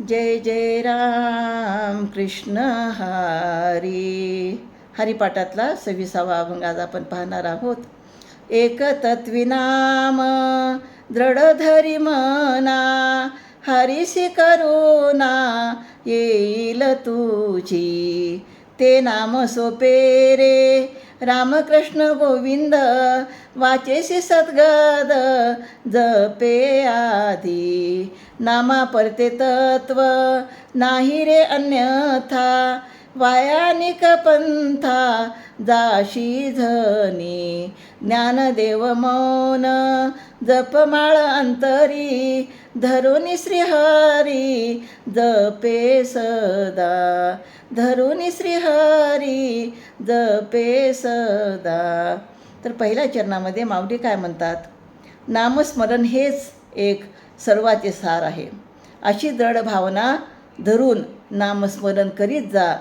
जय जय राम कृष्ण हरी. हरिपाठातला सव्वीसावा अभंग आज आपण पाहणार आहोत. एक तत्विनाम दृढ मना हरिसी करुणा येईल तुझी. ते नाम सोपे रे. रामकृष्ण गोविंद वाचेसी सद्गद जपे आधी नामा परते तत्व नाही रे अन्यथा. वायानिक पंथा जाशी झनी. ज्ञानदेव मौन जपमाळ अंतरी. धरुनी श्रीहरी जपे सदा. धरून श्रीहरी जपे सदा. तर पहिल्या चरणामध्ये माऊली काय म्हणतात? नामस्मरण हेच एक सर्वाचे सार आहे. अशी दृढ भावना धरून नामस्मरण करीत जा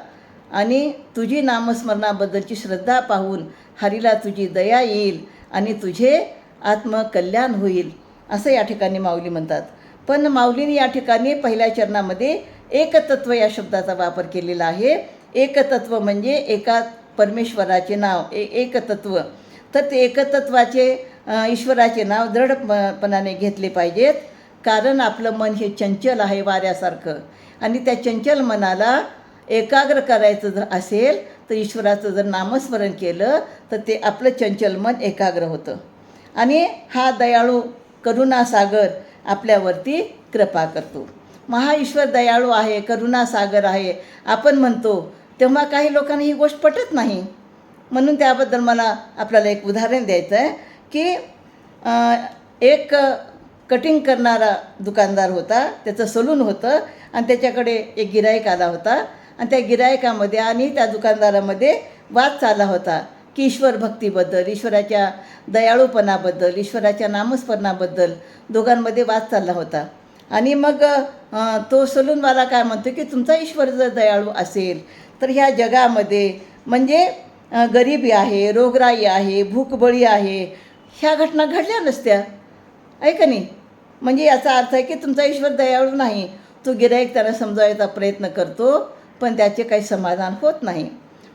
आणि तुझी नामस्मरणाबद्दलची श्रद्धा पाहून हरीला तुझी दया येईल आणि तुझे आत्मकल्याण होईल असं या ठिकाणी माऊली म्हणतात. पण माऊलीने या ठिकाणी पहिल्या चरणामध्ये एकतत्व या शब्दाचा वापर केलेला आहे. एकतत्व म्हणजे एका परमेश्वराचे नाव ए एकतत्व. तर ते एकतत्वाचे ईश्वराचे नाव दृढपणाने घेतले पाहिजेत. कारण आपलं मन हे चंचल आहे वाऱ्यासारखं. आणि त्या चंचल मनाला एकाग्र करायचं जर असेल तर ईश्वराचं जर नामस्मरण केलं तर ते आपलं चंचल मन एकाग्र होतं. आणि हा दयाळू करुणासागर आपल्यावरती कृपा करतो. महाईश्वर दयाळू आहे करुणासागर आहे. आपण म्हणतो तेव्हा काही लोकांना ही गोष्ट पटत नाही. म्हणून त्याबद्दल मला आपल्याला एक उदाहरण द्यायचं आहे की एक कटिंग करणारा दुकानदार होता त्याचं सलून होतं आणि त्याच्याकडे एक गिरायक आला होता. आणि त्या गिरायकामध्ये आणि त्या दुकानदारामध्ये वाद चालला होता की ईश्वर भक्तीबद्दल ईश्वराच्या दयाळूपणाबद्दल ईश्वराच्या नामस्मरणाबद्दल दोघांमध्ये वाद चालला होता. आणि मग तो सलूनवाला काय म्हणतो की तुमचा ईश्वर जर दयाळू असेल तर ह्या जगामध्ये म्हणजे गरिबी आहे रोगराई आहे भूकबळी आहे ह्या घटना घडल्या नसत्या. आहे का नाही? म्हणजे याचा अर्थ आहे की तुमचा ईश्वर दयाळू नाही. तो गिराईक त्याला समजावायचा प्रयत्न करतो पण त्याचे काही समाधान होत नाही.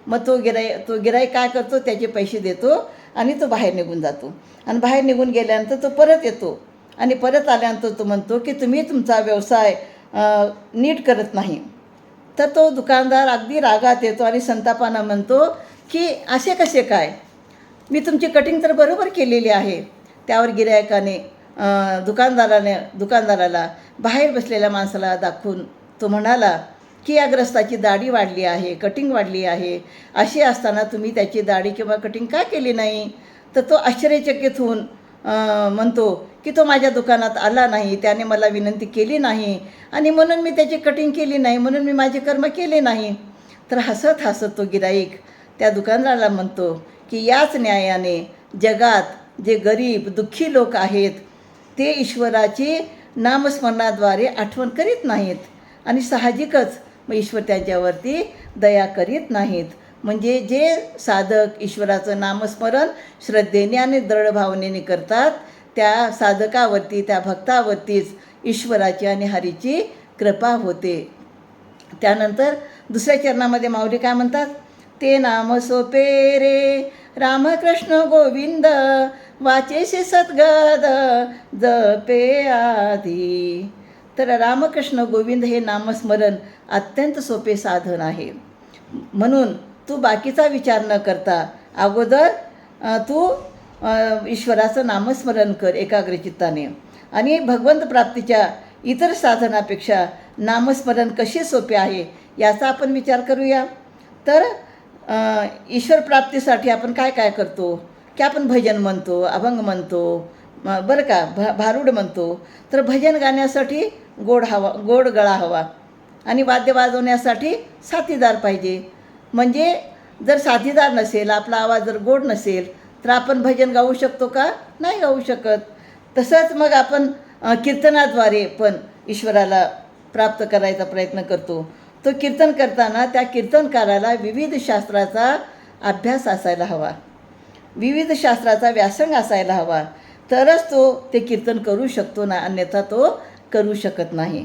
मग तो गिराय तो गिराय काय करतो? त्याचे पैसे देतो आणि तो बाहेर निघून जातो. आणि बाहेर निघून गेल्यानंतर तो परत येतो. आणि परत आल्यानंतर तो म्हणतो की तुम्ही तुमचा व्यवसाय नीट करत नाही. तर तो दुकानदार अगदी रागात येतो आणि संतापानं म्हणतो की असे कसे काय? मी तुमची कटिंग तर बरोबर केलेली आहे. त्यावर गिरायकाने दुकानदाराने दुकानदाराला बाहेर बसलेल्या माणसाला दाखवून तो म्हणाला की या ग्रस्ताची दाढी वाढली आहे कटिंग वाढली आहे. अशी असताना तुम्ही त्याची दाढी किंवा कटिंग का केली नाही? तर तो आश्चर्यचकित होऊन म्हणतो की तो माझ्या दुकानात आला नाही त्याने मला विनंती केली नाही आणि म्हणून मी त्याची कटिंग केली नाही म्हणून मी माझे कर्म केले नाही. तर हसत हसत तो गिराईक त्या दुकानदाराला म्हणतो की याच न्यायाने जगात जे गरीब दुःखी लोक आहेत ते ईश्वराची नामस्मरणाद्वारे आठवण करीत नाहीत आणि साहजिकच मग ईश्वर त्यांच्यावरती दया करीत नाहीत. म्हणजे जे साधक ईश्वराचं नामस्मरण श्रद्धेने आणि दृढ भावनेने करतात त्या साधकावरती त्या भक्तावरतीच ईश्वराची आणि हरीची कृपा होते. त्यानंतर दुसऱ्या चरणामध्ये माऊली काय म्हणतात? ते नाम सोपे रे रामकृष्ण गोविंद वाचेशी सद्गद जपे आधी. तर रामकृष्ण गोविंद हे नामस्मरण अत्यंत सोपे साधन आहे. म्हणून तू बाकीचा विचार न करता अगोदर तू ईश्वराचं नामस्मरण कर एकाग्रचित्ताने. आणि भगवंत प्राप्तीच्या इतर साधनापेक्षा नामस्मरण कसे सोपे आहे याचा आपण विचार करूया. तर ईश्वर प्राप्तीसाठी आपण काय काय करतो? की आपण भजन म्हणतो अभंग म्हणतो बरं का भ भारुड म्हणतो. तर भजन गाण्यासाठी गोड हवा गोड गळा हवा. आणि वाद्य वाजवण्यासाठी साथीदार पाहिजे. म्हणजे जर साथीदार नसेल आपला आवाज जर गोड नसेल तर आपण भजन गाऊ शकतो का? नाही गाऊ शकत. तसंच मग आपण कीर्तनाद्वारे पण ईश्वराला प्राप्त करायचा प्रयत्न करतो. तो कीर्तन करताना त्या कीर्तनकाराला विविध शास्त्राचा अभ्यास असायला हवा. विविध शास्त्राचा व्यासंग असायला हवा. तरच तो ते कीर्तन करू शकतो ना अन्यथा तो करू शकत नाही.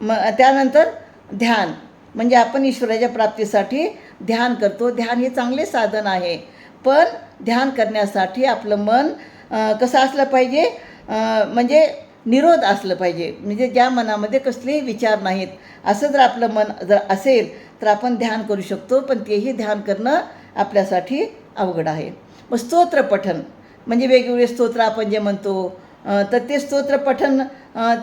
मग त्यानंतर ध्यान. म्हणजे आपण ईश्वराच्या प्राप्तीसाठी ध्यान करतो. ध्यान हे चांगले साधन आहे. पण ध्यान करण्यासाठी आपलं मन कसं असलं पाहिजे? म्हणजे निरोध असलं पाहिजे. म्हणजे ज्या मनामध्ये कसलेही विचार नाहीत असं जर आपलं मन जर असेल तर आपण ध्यान करू शकतो. पण तेही ध्यान करणं आपल्यासाठी अवघड आहे. मग स्तोत्र पठन म्हणजे वेगवेगळे स्तोत्र आपण जे म्हणतो तर ते स्तोत्र पठन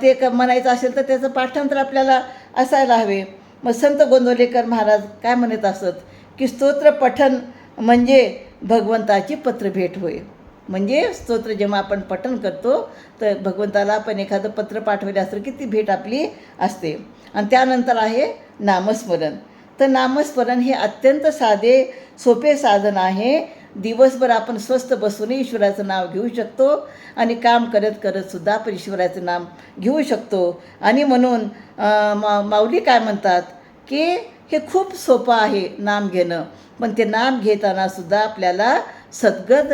ते क म्हणायचं असेल तर त्याचं पाठांतर आपल्याला असायला हवे. मग संत गोंदवलेकर महाराज काय म्हणत असत की स्तोत्र पठन म्हणजे भगवंताची पत्रभेट होय. म्हणजे स्तोत्र जेव्हा आपण पठन करतो तर भगवंताला आपण एखादं पत्र पाठवले असतं की ती भेट आपली असते. आणि त्यानंतर आहे नामस्मरण. तर नामस्मरण हे अत्यंत साधे सोपे साधन आहे. दिवसभर आपण स्वस्त बसून ईश्वराचं नाव घेऊ शकतो आणि काम करत करत सुद्धा आपण ईश्वराचं नाम घेऊ शकतो. आणि म्हणून मा माऊली काय म्हणतात की हे खूप सोपं आहे नाम घेणं. पण ते नाम घेताना सुद्धा आपल्याला सद्गद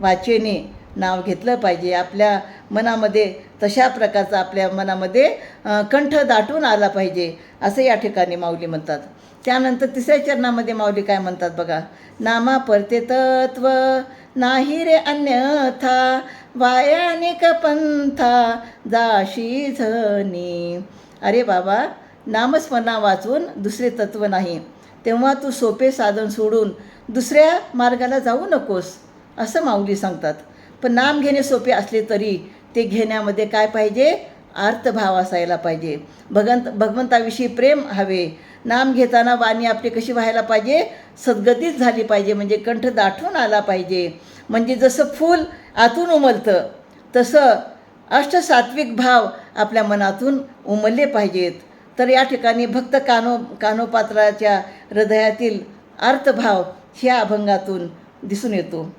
वाचेने नाव घेतलं पाहिजे. आपल्या मनामध्ये तशा प्रकारचा आपल्या मनामध्ये कंठ दाटून आला पाहिजे असं या ठिकाणी माऊली म्हणतात. त्यानंतर तिसऱ्या चरणामध्ये माऊली काय म्हणतात बघा? नामा परते तत्व नाही रे अन्यथा वायानिक पंथा जाशी झनी अरे बाबा नामस्मरणा वाचून दुसरे तत्व नाही. तेव्हा तू सोपे साधन सोडून दुसऱ्या मार्गाला जाऊ नकोस असं माऊली सांगतात. पण नाम घेणे सोपे असले तरी ते घेण्यामध्ये काय पाहिजे? अर्थभाव असायला पाहिजे. भगंत भगवंताविषयी प्रेम हवे. नाम घेताना वाणी आपली कशी व्हायला पाहिजे? सद्गतीच झाली पाहिजे म्हणजे कंठ दाटून आला पाहिजे. म्हणजे जसं फूल आतून उमलतं तसं अष्टसात्विक भाव आपल्या मनातून उमलले पाहिजेत. तर या ठिकाणी भक्त कानो कानोपात्राच्या हृदयातील अर्थभाव ह्या अभंगातून दिसून येतो.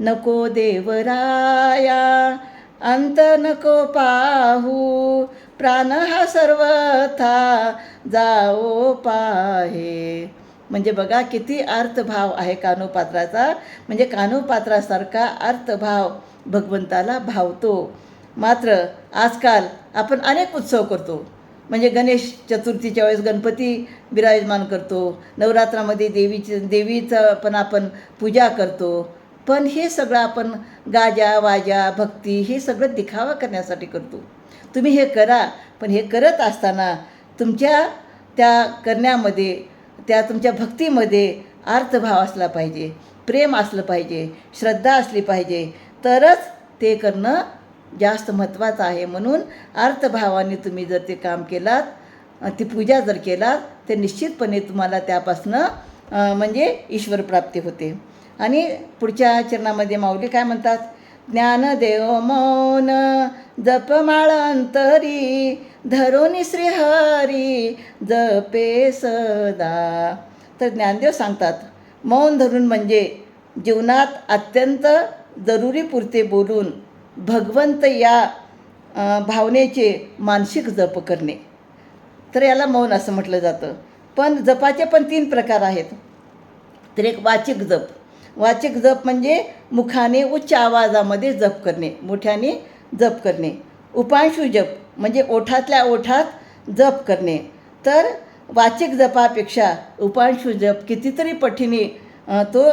नको देवराया अंत नको पाहू. प्राण हा सर्वथा जाओ पाहे. म्हणजे बघा किती अर्थभाव आहे कानोपात्राचा. म्हणजे कानोपात्रासारखा अर्थभाव भगवंताला भावतो. मात्र आजकाल आपण अनेक उत्सव करतो. म्हणजे गणेश चतुर्थीच्या वेळेस गणपती विराजमान करतो. नवरात्रामध्ये देवीची देवीचं पण आपण पूजा करतो. पण हे सगळं आपण गाजा वाजा भक्ती हे सगळं दिखावा करण्यासाठी करतो. तुम्ही हे करा पण हे करत असताना तुमच्या त्या करण्यामध्ये त्या तुमच्या भक्तीमध्ये अर्थभाव असला पाहिजे प्रेम असलं पाहिजे श्रद्धा असली पाहिजे तरच ते करणं जास्त महत्त्वाचं आहे. म्हणून अर्थभावाने तुम्ही जर ते काम केलात ती पूजा जर केलात तर निश्चितपणे तुम्हाला त्यापासनं म्हणजे ईश्वर प्राप्ती होते. आणि पुढच्या चरणामध्ये माऊली काय म्हणतात? ज्ञानदेव मौन जपमाळ अंतरी धरोनी श्रीहरी जपे सदा. तर ज्ञानदेव सांगतात मौन धरून म्हणजे जीवनात अत्यंत जरुरी पुरते बोलून भगवंत या भावनेचे मानसिक जप करणे. तर याला मौन असं म्हटलं जातं. पण जपाचे पण तीन प्रकार आहेत. तर एक वाचिक जप. वाचिक जप म्हणजे मुखाने उच्च आवाजामध्ये जप करणे मोठ्याने जप करणे. उपांशु जप म्हणजे ओठातल्या ओठात जप करणे. तर वाचिक जपापेक्षा उपांशु जप कितीतरी पटीने तो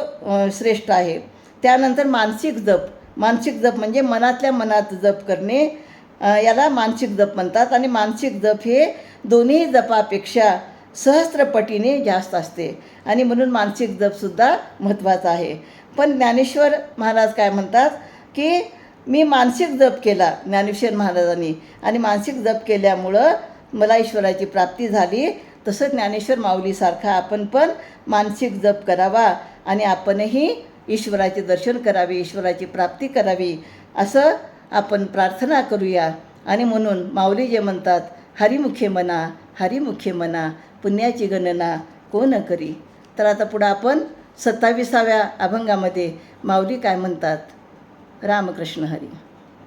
श्रेष्ठ आहे. त्यानंतर मानसिक जप. मानसिक जप म्हणजे मनातल्या मनात जप करणे याला मानसिक जप म्हणतात. आणि मानसिक जप हे दोन्ही जपापेक्षा सहस्त्रपटीने जास्त असते. आणि म्हणून मानसिक जपसुद्धा महत्त्वाचा आहे. पण ज्ञानेश्वर महाराज काय म्हणतात की मी मानसिक जप केला ज्ञानेश्वर महाराजांनी. आणि मानसिक जप केल्यामुळं मला ईश्वराची प्राप्ती झाली. तसं ज्ञानेश्वर माऊलीसारखा आपण पण मानसिक जप करावा आणि आपणही ईश्वराचे दर्शन करावे ईश्वराची प्राप्ती करावी असं आपण प्रार्थना करूया. आणि म्हणून माऊली जे म्हणतात हरिमुखे मना हरिमुखे मना पुण्याची गणना कोण करी? तर आता पुढं आपण सत्ताविसाव्या अभंगामध्ये माऊली काय म्हणतात? रामकृष्ण हरी.